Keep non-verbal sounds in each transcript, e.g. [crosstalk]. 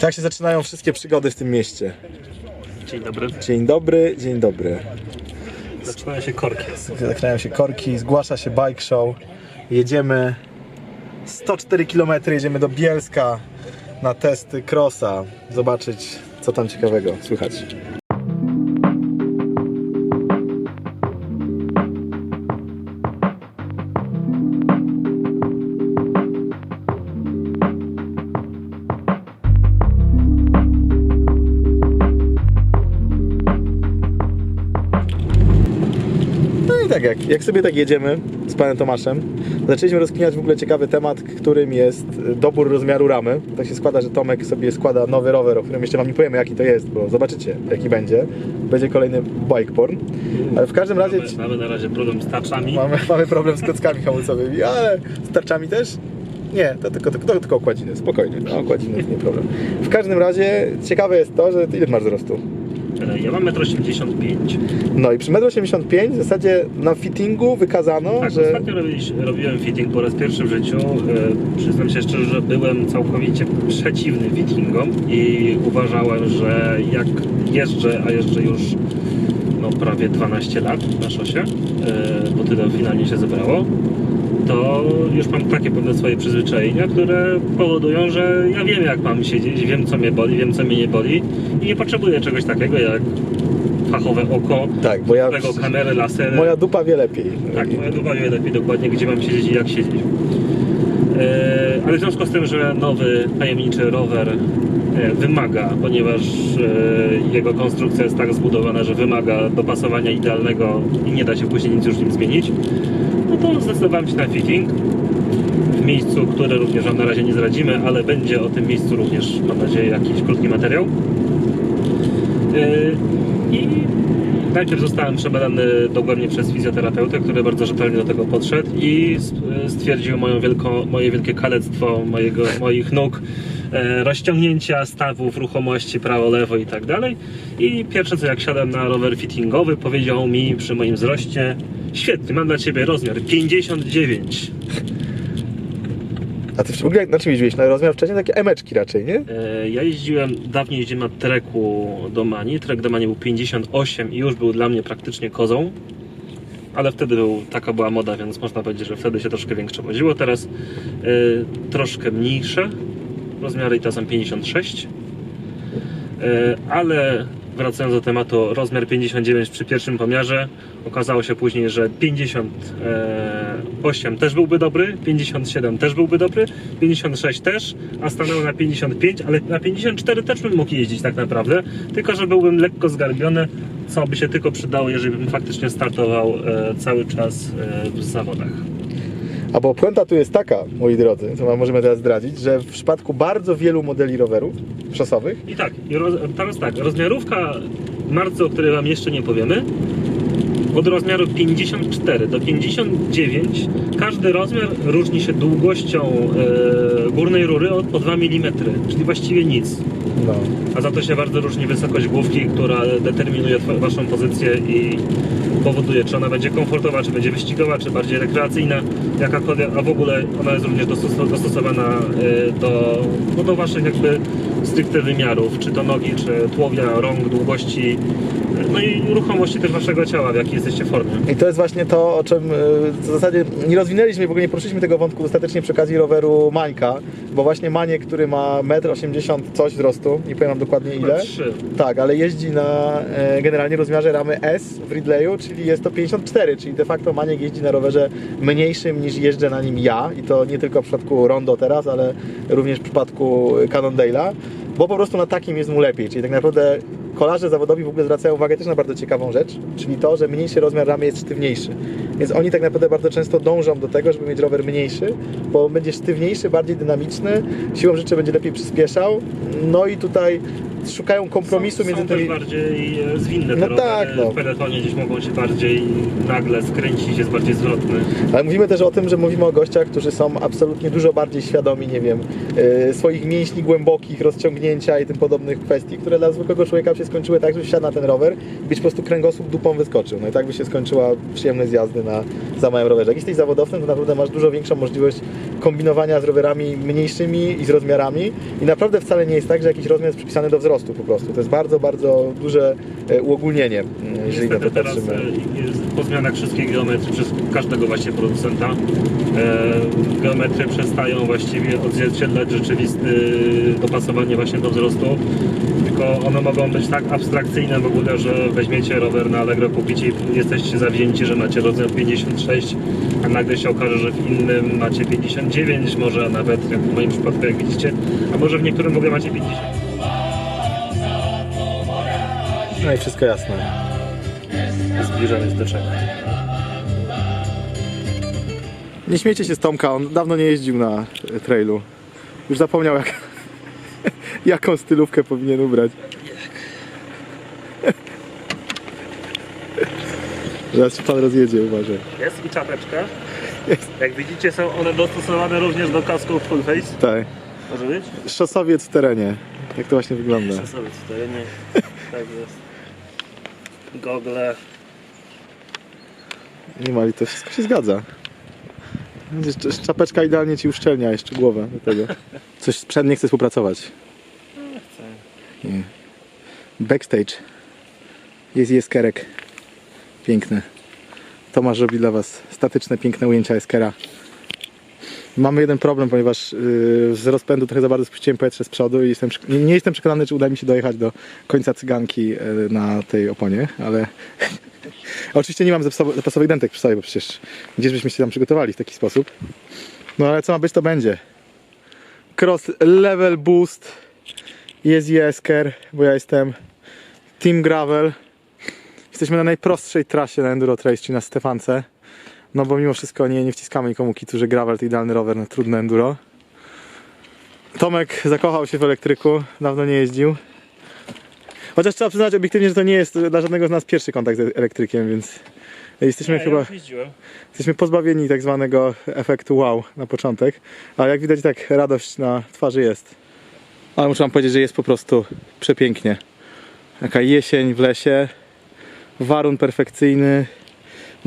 Tak się zaczynają wszystkie przygody w tym mieście. Dzień dobry. Dzień dobry, dzień dobry. Zaczynają się korki. Zaczynają się korki, zgłasza się bike show. Jedziemy 104 km, jedziemy do Bielska na testy crossa. Zobaczyć, co tam ciekawego słychać. Tak, jak, jak sobie tak jedziemy z panem Tomaszem, zaczęliśmy rozkminiać w ogóle ciekawy temat, którym jest y, dobór rozmiaru ramy. Tak się składa, że Tomek sobie składa nowy rower, o którym jeszcze wam nie powiemy jaki to jest, bo zobaczycie jaki będzie. Będzie kolejny bike porn. Ale w każdym razie Mamy, mamy na razie problem z tarczami. mamy, mamy problem z kockami hamulcowymi, ale z tarczami też? Nie, to tylko, to, to tylko okładziny, spokojnie, no, okładziny nie problem. W każdym razie ciekawe jest to, że ty ile masz wzrostu? Ja mam 1,85 m. No i przy 1,85 m w zasadzie na fittingu wykazano, Tak, że... ostatnio robiłem fitting po raz pierwszy w życiu. E, Przyznam się szczerze, że byłem całkowicie przeciwny fittingom i uważałem, że jak jeżdżę, a jeżdżę już no, prawie 12 lat na szosie, bo tyle finalnie się zebrało, to już mam takie pewne swoje przyzwyczajenia, które powodują, że ja wiem jak mam siedzieć, wiem co mnie boli, wiem co mnie nie boli i nie potrzebuję czegoś takiego jak fachowe oko, Tak, bo ja... kamery, lasery. Moja dupa wie lepiej. Tak, moja dupa wie lepiej dokładnie, gdzie mam siedzieć i jak siedzieć. E, ale w związku z tym, że nowy tajemniczy rower wymaga, ponieważ e, jego konstrukcja jest tak zbudowana, że wymaga dopasowania idealnego i nie da się później nic już nim zmienić, no to zdecydowałem się na fitting w miejscu, które również Wam na razie nie zdradzimy, ale będzie o tym miejscu również, mam nadzieję, jakiś krótki materiał. Yy, I najpierw zostałem przebadany dogłębnie przez fizjoterapeutę, który bardzo rzetelnie do tego podszedł i s- stwierdził moją wielko, moje wielkie kalectwo mojego, moich nóg, e, rozciągnięcia stawów, ruchomości prawo, lewo i tak dalej. I pierwsze co jak siadłem na rower fittingowy, powiedział mi przy moim wzroście Świetnie, mam dla Ciebie rozmiar 59. A ty w ogóle na czym jeździłeś? Na rozmiar wcześniej takie emeczki raczej, nie? E, Ja jeździłem, dawniej jeździłem na treku do Mani. Trek do Mani był 58 i już był dla mnie praktycznie kozą. Ale wtedy był, taka była moda, więc można powiedzieć, że wtedy się troszkę większe woziło. Teraz e, troszkę mniejsze rozmiary to są 56. E, ale wracając do tematu, rozmiar 59 przy pierwszym pomiarze okazało się później, że 58 też byłby dobry, 57 też byłby dobry, 56 też, a stanęło na 55, ale na 54 też bym mógł jeździć tak naprawdę, tylko że byłbym lekko zgarbiony, co by się tylko przydało, jeżeli bym faktycznie startował e, cały czas e, w zawodach. A bo puenta tu jest taka, moi drodzy, co wam możemy teraz zdradzić, że w przypadku bardzo wielu modeli rowerów szosowych, I tak, i roz, teraz tak, rozmiarówka marcy, o której Wam jeszcze nie powiemy, od rozmiaru 54 do 59 każdy rozmiar różni się długością e, górnej rury o, o 2 mm, czyli właściwie nic. no, A za to się bardzo różni wysokość główki, która determinuje Waszą pozycję i powoduje, czy ona będzie komfortowa, czy będzie wyścigowa, czy bardziej rekreacyjna, jakakolwiek, a w ogóle ona jest również dostos- dostosowana e, do, no do Waszych jakby stricte wymiarów, czy to nogi, czy tułowia, rąk, długości, e, no i ruchomości też Waszego ciała, w jakiej jesteście formie. I to jest właśnie to, o czym e, w zasadzie nie rozwinęliśmy, w ogóle nie poruszyliśmy tego wątku dostatecznie przy okazji roweru Mańka, bo właśnie Maniek, który ma 1,80 m coś wzrostu, nie pamiętam dokładnie ile. Trzy. Tak, ale jeździ na generalnie rozmiarze ramy S w Ridleyu, czyli jest to 54, czyli de facto Maniek jeździ na rowerze mniejszym niż jeżdżę na nim ja i to nie tylko w przypadku Rondo teraz, ale również w przypadku Cannondale'a, bo po prostu na takim jest mu lepiej, czyli tak naprawdę kolarze zawodowi w ogóle zwracają uwagę też na bardzo ciekawą rzecz, czyli to, że mniejszy rozmiar ramy jest sztywniejszy. Więc oni tak naprawdę bardzo często dążą do tego, żeby mieć rower mniejszy, bo będzie sztywniejszy, bardziej dynamiczny, siłą rzeczy będzie lepiej przyspieszał. No i tutaj szukają kompromisu są, między są tymi... bardziej e, zwinne No tak, no. W peletonie gdzieś mogą się bardziej nagle skręcić, jest bardziej zwrotny. Ale mówimy też o tym, że mówimy o gościach, którzy są absolutnie dużo bardziej świadomi, nie wiem, e, swoich mięśni głębokich, rozciągnięcia i tym podobnych kwestii, które dla zwykłego człowieka by się skończyły tak, że wsiadł na ten rower i być po prostu kręgosłup dupą wyskoczył. No i tak by się skończyła przyjemność jazdy na za małym rowerze. Jak jesteś zawodowcem, to naprawdę masz dużo większą możliwość kombinowania z rowerami mniejszymi i z rozmiarami i naprawdę wcale nie jest tak, że jakiś rozmiar jest przypisany do wzrostu po prostu. To jest bardzo, bardzo duże e, uogólnienie, mm, jeżeli na to Niestety teraz patrzymy. e, jest po zmianach wszystkich geometrii przez każdego właśnie producenta e, geometrie przestają właściwie odzwierciedlać rzeczywiste dopasowanie właśnie do wzrostu tylko one mogą być tak abstrakcyjne w ogóle, że weźmiecie rower na Allegro, kupicie i jesteście zawzięci, że macie rozmiar 56 a nagle się okaże, że w innym macie 59 może nawet jak w moim przypadku jak widzicie a może w niektórym w ogóle macie 50 No i wszystko jasne. zbliżony z czego. Nie śmiejcie się z Tomka, on dawno nie jeździł na e, trailu. Już zapomniał jak, [laughs] jaką stylówkę powinien ubrać. [laughs] Zaraz się pan rozjedzie, uważaj. Jest i czapeczka. Jak widzicie są one dostosowane również do kasków full face. Tak. Może być? Szosowiec w terenie. Jak to właśnie wygląda. sobie stojenie. [laughs] Tak jest. Gogle. Nie mali, to wszystko się zgadza. Jeszcze Czapeczka idealnie ci uszczelnia jeszcze głowę do tego. Coś sprzęt nie chce współpracować. Nie. Backstage. Jest Jeskerek. Piękny. Tomasz robi dla Was statyczne, piękne ujęcia Jeskera. Mamy jeden problem, ponieważ yy, z rozpędu trochę za bardzo spuściłem powietrze z przodu i jestem, nie, nie jestem przekonany, czy uda mi się dojechać do końca cyganki yy, na tej oponie, ale [laughs] oczywiście nie mam zapasowych dentek przy sobie, bo przecież gdzieś byśmy się tam przygotowali w taki sposób. No ale co ma być, to będzie. Cross level boost. Jest Jesker, bo ja jestem Team Gravel. Jesteśmy na najprostszej trasie na Enduro Trace, czyli na Stefance. No bo mimo wszystko nie, nie wciskamy nikomu kitu, że gravel to idealny rower na trudne enduro. Tomek zakochał się w elektryku, dawno nie jeździł. Chociaż trzeba przyznać obiektywnie, że to nie jest dla żadnego z nas pierwszy kontakt z elektrykiem, więc jesteśmy chyba jeździłem. jesteśmy pozbawieni tak zwanego efektu wow na początek. Ale jak widać tak radość na twarzy jest. Ale muszę wam powiedzieć, że jest po prostu przepięknie. Jaka jesień w lesie, warun perfekcyjny.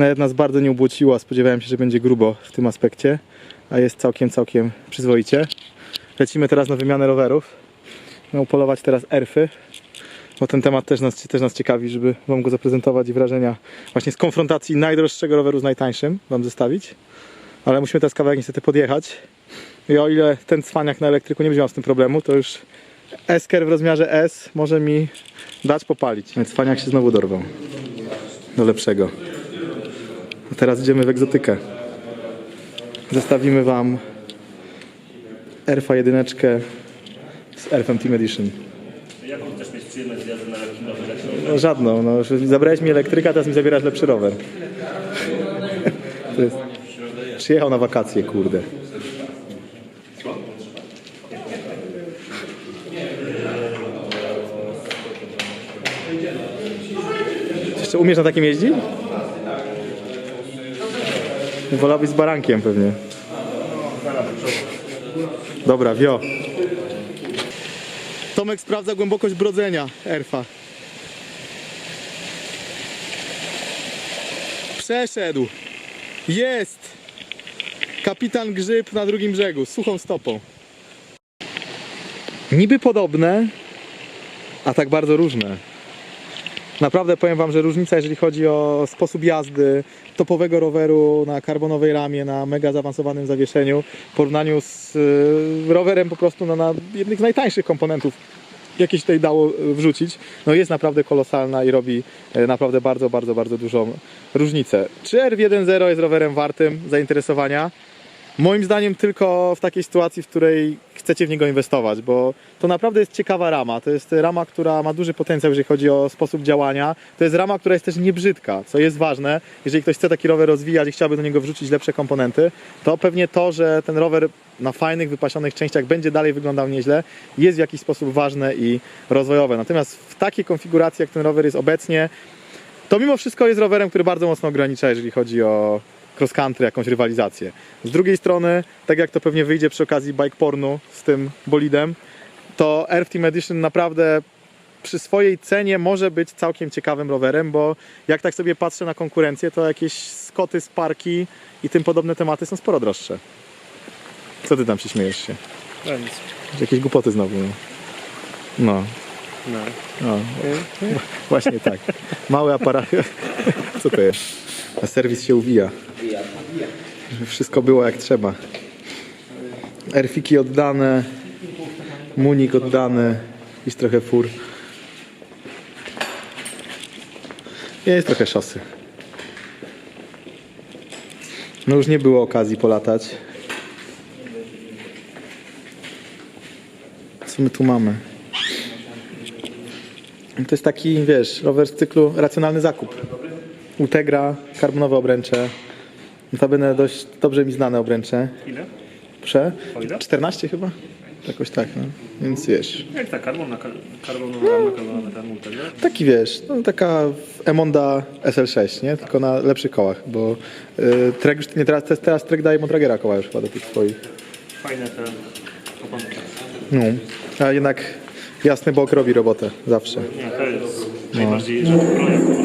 Nawet nas bardzo nie ubłociła, spodziewałem się, że będzie grubo w tym aspekcie, a jest całkiem, całkiem przyzwoicie. Lecimy teraz na wymianę rowerów. Miał polować teraz erfy, bo ten temat też nas, też nas ciekawi, żeby wam go zaprezentować i wrażenia właśnie z konfrontacji najdroższego roweru z najtańszym wam zestawić. Ale musimy teraz kawałek niestety podjechać. I o ile ten cwaniak na elektryku nie będzie miał z tym problemu, to już Esker w rozmiarze S może mi dać popalić. Więc się znowu dorwał. Do lepszego. A teraz idziemy w egzotykę. Zestawimy wam Erfa jedyneczkę z Erfem Team Edition. Jaką chcesz mieć przyjemność z jazdy na rowerze? No, żadną. No, już zabrałeś mi elektryka, teraz mi zabierasz lepszy rower. Jest... Przyjechał na wakacje, kurde. Jeszcze umiesz na takim jeździć? Wolałbyś z barankiem pewnie. Dobra, wio. Tomek sprawdza głębokość brodzenia Erfa. Przeszedł. Jest. Kapitan Grzyb na drugim brzegu, suchą stopą. Niby podobne, a tak bardzo różne. Naprawdę powiem Wam, że różnica, jeżeli chodzi o sposób jazdy topowego roweru na karbonowej ramie, na mega zaawansowanym zawieszeniu, w porównaniu z y, rowerem po prostu no, na jednych z najtańszych komponentów, jakie się tutaj dało y, wrzucić, no jest naprawdę kolosalna i robi y, naprawdę bardzo, bardzo, bardzo dużą różnicę. Czy R1.0 jest rowerem wartym zainteresowania? Moim zdaniem tylko w takiej sytuacji, w której chcecie w niego inwestować, bo to naprawdę jest ciekawa rama. To jest rama, która ma duży potencjał, jeżeli chodzi o sposób działania. To jest rama, która jest też niebrzydka, co jest ważne. Jeżeli ktoś chce taki rower rozwijać i chciałby do niego wrzucić lepsze komponenty, to pewnie to, że ten rower na fajnych, wypasionych częściach będzie dalej wyglądał nieźle, jest w jakiś sposób ważne i rozwojowe. Natomiast w takiej konfiguracji, jak ten rower jest obecnie, to mimo wszystko jest rowerem, który bardzo mocno ogranicza, jeżeli chodzi o cross country, jakąś rywalizację. Z drugiej strony, tak jak to pewnie wyjdzie przy okazji bike pornu z tym bolidem, to Earth Team Edition naprawdę przy swojej cenie może być całkiem ciekawym rowerem, bo jak tak sobie patrzę na konkurencję, to jakieś Scotty, Sparki i tym podobne tematy są sporo droższe. Co ty tam się śmiejesz się? No nic. Jakieś głupoty znowu. No. no. No. No, właśnie tak. Mały aparat. Co to jest? A serwis się uwija. Wszystko było jak trzeba. Erfiki oddane. Munik oddany. Jest trochę fur. Jest trochę szosy. No już nie było okazji polatać. Co my tu mamy? To jest taki, wiesz, rower z cyklu racjonalny zakup. Ultegra, karbonowe obręcze. Notabene dość dobrze mi znane obręcze. Ile? O ile? 14 chyba? Jakoś tak, no. Więc wiesz, Jak ta karbon na kar- karbonowa rama, karbonowa multego? taki wiesz, no taka Emonda SL6, nie? Tylko na lepszych kołach, bo y, Trek już nie teraz, teraz Trek daje Mondragera koła już chyba do tych swoich. Fajne te oponki. No, a jednak jasny bok robi robotę, zawsze. Nie, to jest najbardziej rzecz projekt po prostu.